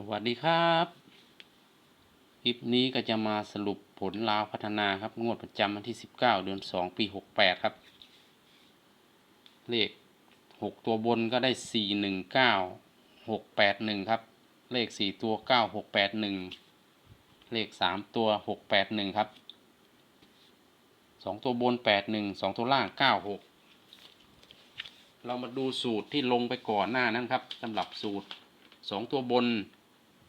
สวัสดีครับ คลิปนี้ก็จะมาสรุปผลลาวพัฒนาครับ งวดประจำวันที่ 19 เดือน 2 ปี 68 ครับ เลข 6 ตัวบนก็ได้ 419 681 ครับ เลข 4 ตัว 9681 เลข 3 ตัว 681 ครับ 2 ตัวบน 81 2 ตัวล่าง 96 เรามาดูสูตรที่ลงไปก่อนหน้านั้นครับสำหรับสูตร 2 ตัวบน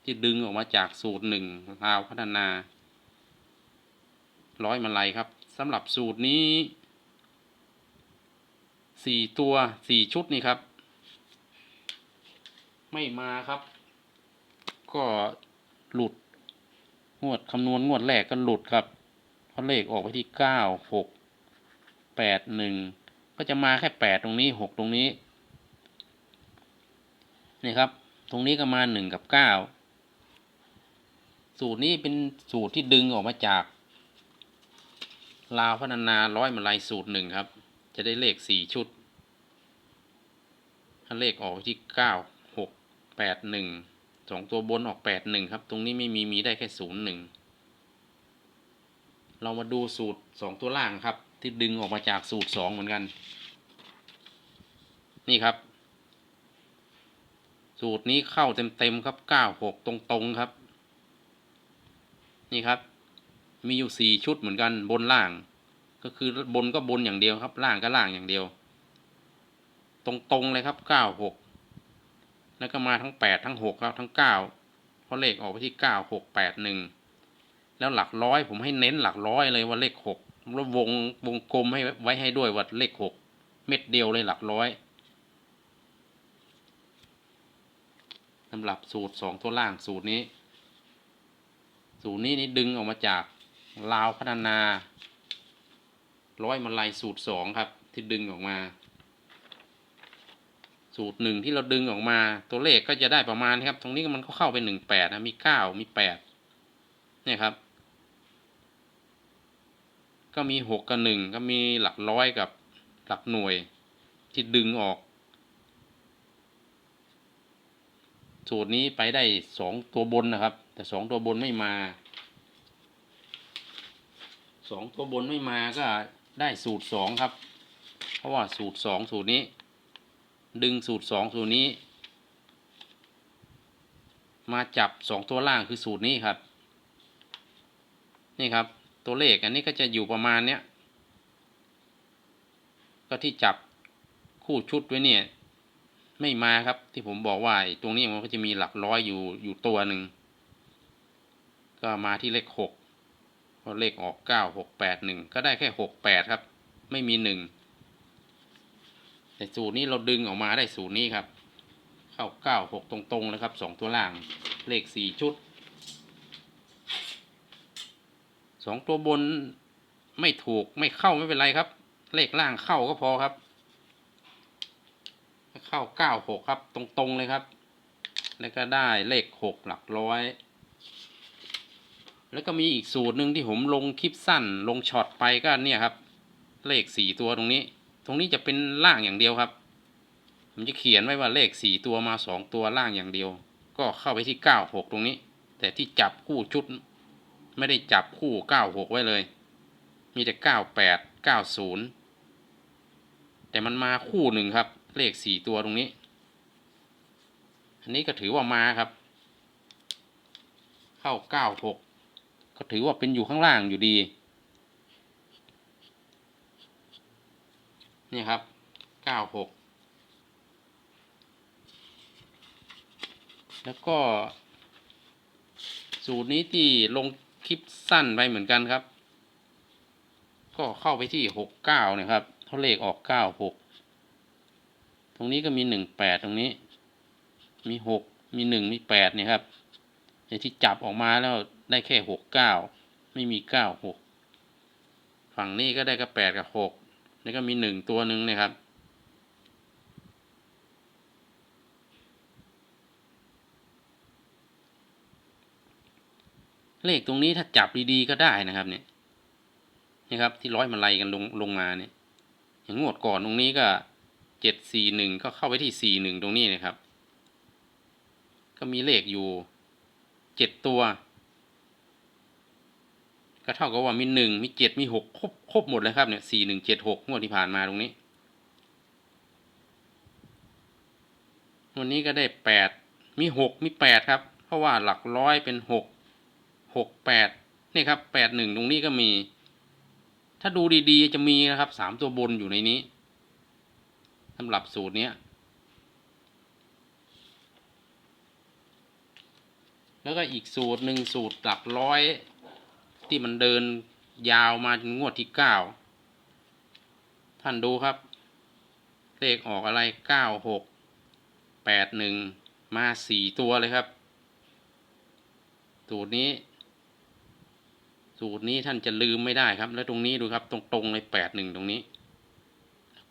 ที่ดึงออกมาจากสูตรหนึ่งลาวพัฒนา ร้อยมาลัยครับสำหรับสูตรนี้สี่ตัวสี่ชุดนี่ครับ ไม่มาครับ ก็หลุดงวดคำนวณงวดแรกก็หลุดครับเพราะเลขออกไปที่เก้าหกแปดหนึ่งก็จะมาแค่แปดตรงนี้หกตรงนี้นี่ครับ ตรงนี้ก็มาหนึ่งกับเก้า สูตรนี้เป็นสูตรที่ดึงออกมาจาก ลาวพัฒนาร้อยมาลัยสูตรหนึ่งครับ จะได้เลขสี่ชุด ถ้าเลขออกที่เก้าหกแปดหนึ่งสองตัวบนออกแปดหนึ่งครับ ตรงนี้ไม่มีมีได้แค่ศูนย์หนึ่งเรามาดูสูตรสองตัวล่างครับ ที่ดึงออกมาจากสูตรสองเหมือนกัน นี่ครับ สูตรนี้เข้าเต็มๆครับเก้าหกตรงๆครับ นี่ครับ มีอยู่สี่ชุดเหมือนกันบนล่าง ก็คือบนก็บนอย่างเดียวครับ ล่างก็ล่างอย่างเดียว ตรงๆเลยครับเก้าหกแล้วก็มาทั้งแปดทั้งหกครับ ทั้งเก้าเพราะเลขออกไปที่เก้าหกแปดหนึ่งแล้วหลักร้อยผมให้เน้นหลักร้อยเลยว่าเลขหกแล้ววงวงกลมให้ไว้ให้ด้วยว่าเลขหกเม็ดเดียวเลยหลักร้อยสำหรับสูตรสองตัวล่างสูตรนี้ สูตรนี้นี่ดึงออกมาจากลาวพัฒนา ร้อยมาลัยสูตรสองครับ ที่ดึงออกมา สูตรหนึ่งที่เราดึงออกมา ตัวเลขก็จะได้ประมาณนะครับ ตรงนี้มันก็เข้าไปหนึ่งแปดนะมีเก้ามีแปดเนี่ยครับ ก็มีหกกับหนึ่งก็มีหลักร้อยกับหลักหน่วยที่ดึงออก สูตรนี้ไปได้สองตัวบนนะครับ แต่สองตัวบนไม่มาสองตัวบนไม่มาก็ได้สูตรสองครับ เพราะว่าสูตรสองสูตรนี้ ดึงสูตรสองสูตรนี้ มาจับสองตัวล่างคือสูตรนี้ครับ นี่ครับตัวเลขอันนี้ก็จะอยู่ประมาณเนี้ยก็ที่จับคู่ชุดไว้เนี่ย ไม่มาครับที่ผมบอกว่าไอ้ตรงนี้มันก็จะมีหลักร้อยอยู่อยู่ตัวหนึ่ง ก็มาที่เลขหกพอเลขออกเก้าหกแปดหนึ่งก็ได้แค่หกแปดครับ ไม่มีหนึ่งแต่สูตรนี้เราดึงออกมาได้สูตรนี้ครับ เข้าเก้าหกตรงๆเลยครับสองตัวล่างเลขสี่ชุดสองตัวบนไม่ถูกไม่เข้าไม่เป็นไรครับ เลขล่างเข้าก็พอครับ เข้าเก้าหกครับ ตรงๆเลยครับ แล้วก็ได้เลขหกหลักร้อย แล้วก็มีอีกสูตรหนึ่งที่ผมลงคลิปสั้นลงช็อตไปก็เนี่ยครับ เลขสี่ตัวตรงนี้ ตรงนี้จะเป็นล่างอย่างเดียวครับ ผมจะเขียนไว้ว่าเลขสี่ตัวมาสองตัวล่างอย่างเดียว ก็เข้าไปที่เก้าหกตรงนี้ แต่ที่จับคู่ชุด ไม่ได้จับคู่เก้าหกไว้เลย มีแต่เก้าแปดเก้าศูนย์แต่มันมาคู่หนึ่งครับ เลขสี่ตัวตรงนี้ อันนี้ก็ถือว่ามาครับ เข้าเก้าหก ก็ถือว่าเป็นอยู่ข้างล่างอยู่ดี นี่ครับเก้าหกแล้วก็ สูตรนี้ที่ลงคลิปสั้นไปเหมือนกันครับ ก็เข้าไปที่หกเก้านะครับเขาเลขออกเก้าหกตรงนี้ก็มีหนึ่งแปดตรงนี้ มีหกมีหนึ่งมีแปดเนี่ยครับไอ้ที่จับออกมาแล้ว ได้แค่หกเก้าไม่มีเก้าหกฝั่งนี้ก็ได้ก็แปดกับหกแล้วก็มีหนึ่งตัวหนึ่งนะครับ เลขตรงนี้ถ้าจับดีๆก็ได้นะครับเนี่ยนี่ครับที่ร้อยมาลัยกันลงลงมาเนี่ย อย่างงวดก่อนตรงนี้ก็เจ็ดสี่หนึ่งก็เข้าไปที่สี่หนึ่งตรงนี้นะครับ ก็มีเลขอยู่เจ็ดตัว ก็เท่ากับว่ามีหนึ่งมีเจ็ดมีหกครบครบหมดเลยครับเนี่ยสี่หนึ่งเจ็ดหกงวดที่ผ่านมาตรงนี้ วันนี้ก็ได้แปดมีหกมีแปดครับ เพราะว่าหลักร้อยเป็นหกหกแปดนี่ครับแปดหนึ่งตรงนี้ก็มี ถ้าดูดีๆจะมีนะครับสามตัวบนอยู่ในนี้สำหรับสูตรเนี้ยแล้วก็อีกสูตรหนึ่งสูตรหลักร้อย ที่มันเดินยาวมาจนงวดที่เก้าท่านดูครับ เลขออกอะไรเก้าหกแปดหนึ่งมาสี่ตัวเลยครับ สูตรนี้ สูตรนี้ท่านจะลืมไม่ได้ครับ แล้วตรงนี้ดูครับ ตรงๆเลยแปดหนึ่งตรงนี้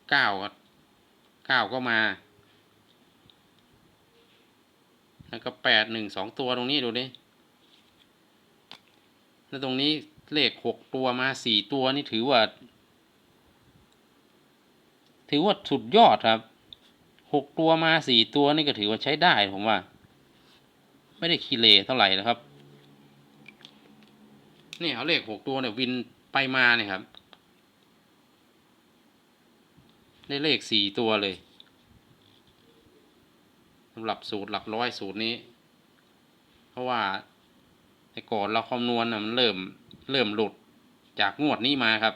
เก้าเก้าก็มาแล้วก็แปดหนึ่งสองตัวตรงนี้ดูดิ แล้วตรงนี้เลขหกตัวมาสี่ตัวนี่ถือว่า ถือว่าสุดยอดครับหกตัวมาสี่ตัวนี่ก็ถือว่าใช้ได้ผมว่า ไม่ได้คีเลเท่าไหร่นะครับนี่เอาเลขหกตัวเนี่ยวินไปมาเนี่ยครับ ได้เลขสี่ตัวเลยสำหรับสูตรหลักร้อยสูตรนี้ เพราะว่า แต่ก่อนเราคำนวณนะมันเริ่มเริ่มหลุดจากงวดนี้มาครับ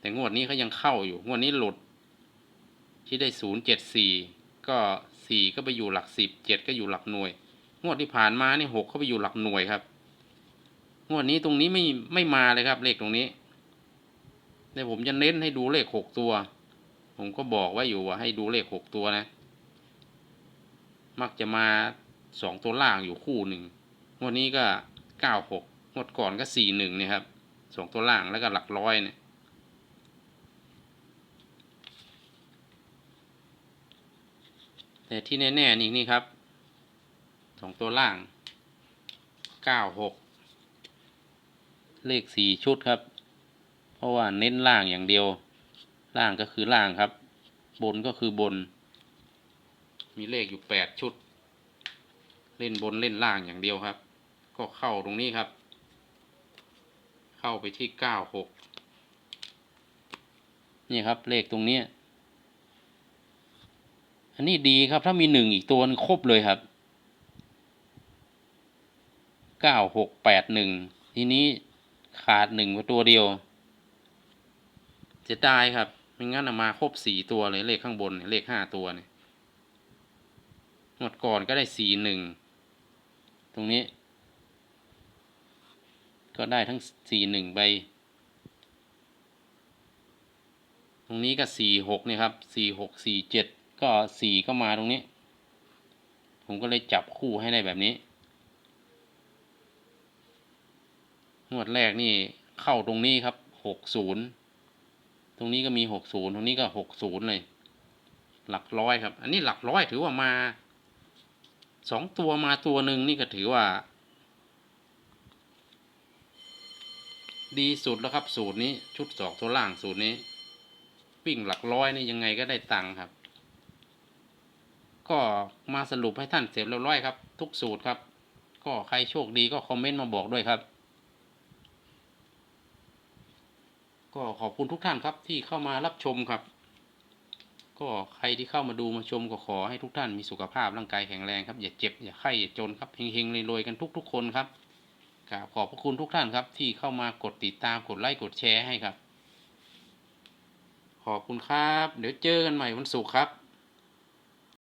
แต่งวดนี้เขายังเข้าอยู่ งวดนี้หลุด ที่ได้ศูนย์เจ็ดสี่ก็สี่ก็ไปอยู่หลักสิบเจ็ดก็อยู่หลักหน่วย งวดที่ผ่านมานี่หกเขาไปอยู่หลักหน่วยครับ งวดนี้ตรงนี้ไม่ไม่มาเลยครับ เลขตรงนี้แต่ผมจะเน้นให้ดูเลขหกตัว ผมก็บอกไว้อยู่ว่าให้ดูเลขหกตัวนะ มักจะมาสองตัวล่างอยู่คู่หนึ่ง งวดนี้ก็ เก้าหกงวดก่อนก็สี่หนึ่งเนี่ยครับสองตัวล่างแล้วก็หลักร้อยเนี่ยแต่ที่แน่ๆนี่นี่ครับสองตัวล่างเก้าหกเลขสี่ชุดครับ เพราะว่าเน้นล่างอย่างเดียว ล่างก็คือล่างครับ บนก็คือบน มีเลขอยู่แปดชุด เล่นบนเล่นล่างอย่างเดียวครับ ก็เข้าตรงนี้ครับ เข้าไปที่เก้าหกนี่ครับเลขตรงนี้ อันนี้ดีครับ ถ้ามีหนึ่งอีกตัวนครบเลยครับเก้าหกแปดหนึ่งทีนี้ขาดหนึ่งตัวเดียวจะได้ครับไม่งั้นมาครบสี่ตัวเลยเลขข้างบนเลขห้าตัวเนี่ยหมดก่อนก็ได้สี่หนึ่งตรงนี้ ก็ได้ทั้งสี่หนึ่งใบตรงนี้ก็สี่หกนี่ครับสี่หกสี่เจ็ดก็สี่ก็มาตรงนี้ ผมก็เลยจับคู่ให้ได้แบบนี้ งวดแรกนี่เข้าตรงนี้ครับหกศูนย์ตรงนี้ก็มีหกศูนย์ตรงนี้ก็หกศูนย์เลย หลักร้อยครับ อันนี้หลักร้อยถือว่ามาสองตัวมาตัวหนึ่งนี่ก็ถือว่า ดีสุดแล้วครับ สูตรนี้ชุดสองตัวล่างสูตรนี้วิ่งหลักร้อยนี่ยังไงก็ได้ตังค์ครับ ก็มาสรุปให้ท่านเสร็จเรียบร้อยครับ ทุกสูตรครับ ก็ใครโชคดีก็คอมเมนต์มาบอกด้วยครับ ก็ขอบคุณทุกท่านครับที่เข้ามารับชมครับ ก็ใครที่เข้ามาดูมาชมก็ขอให้ทุกท่านมีสุขภาพร่างกายแข็งแรงครับอย่าเจ็บอย่าไข้อย่าจนครับเฮงๆรวยๆกันทุก ๆ คนครับ กราบขอบพระคุณทุกท่านครับ ที่เข้ามากดติดตามกดไลค์กดแชร์ให้ครับ ขอบคุณครับ เดี๋ยวเจอกันใหม่วันศุกร์ครับ